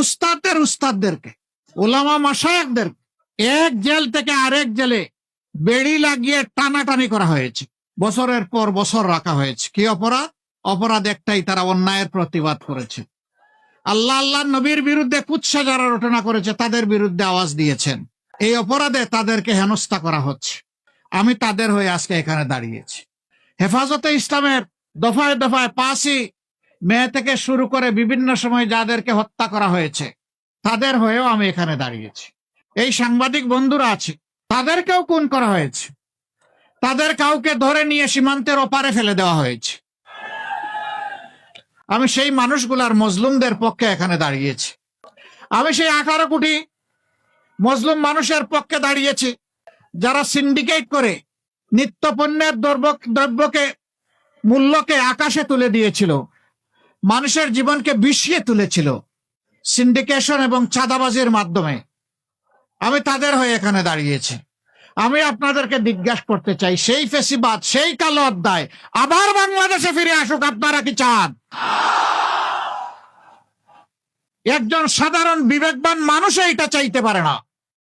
উস্তাদের উস্তাদদেরকে, ওলামা মাসায়কদের এক জেল থেকে আরেক জেলে বেড়ি লাগিয়ে টানাটানি করা হয়েছে। বছরের পর বছর রাখা হয়েছে। কি অপরাধ? অপরাধ একটাই, তারা অন্যায়ের প্রতিবাদ করেছে। আল্লাহ আল্লাহ নবীর বিরুদ্ধে কুৎসা যারা রটনা করেছে, তাদের বিরুদ্ধে আওয়াজ দিয়েছেন। এই অপরাধে তাদেরকে হেনস্থা করা হচ্ছে। আমি তাদের হয়ে আজকে এখানে দাঁড়িয়েছি। হেফাজতে ইসলামের দফায় দফায় পাঁচই মে থেকে শুরু করে বিভিন্ন সময় যাদেরকে হত্যা করা হয়েছে, তাদের হয়েও আমি এখানে দাঁড়িয়েছি। এই সাংবাদিক বন্ধুরা আছে, তাদেরকেও খুন করা হয়েছে। তাদের কাউকে ধরে নিয়ে সীমান্তের ওপারে ফেলে দেওয়া হয়েছে। আমি সেই মানুষগুলার মজলুমদের পক্ষে এখানে দাঁড়িয়েছি। আমি সেই আঠারো কোটি মজলুম মানুষের পক্ষে দাঁড়িয়েছি, যারা সিন্ডিকেট করে নিত্য পণ্যের দ্রব্য- দ্রব্যকে, মূল্যকে আকাশে তুলে দিয়েছিল। মানুষের জীবনকে বিষিয়ে তুলেছিল সিন্ডিকেশন এবং চাঁদাবাজির মাধ্যমে। আমি তাদের হয়ে এখানে দাঁড়িয়েছি। আমি আপনাদেরকে জিজ্ঞাসা করতে চাই, সেই ফেসিবাদ, সেই কালো অধ্যায়, আবার বাংলাদেশে ফিরে আসুক, আপনারা কি চান? একজন সাধারণ বিবেকবান মানুষ এইটা চাইতে পারে না।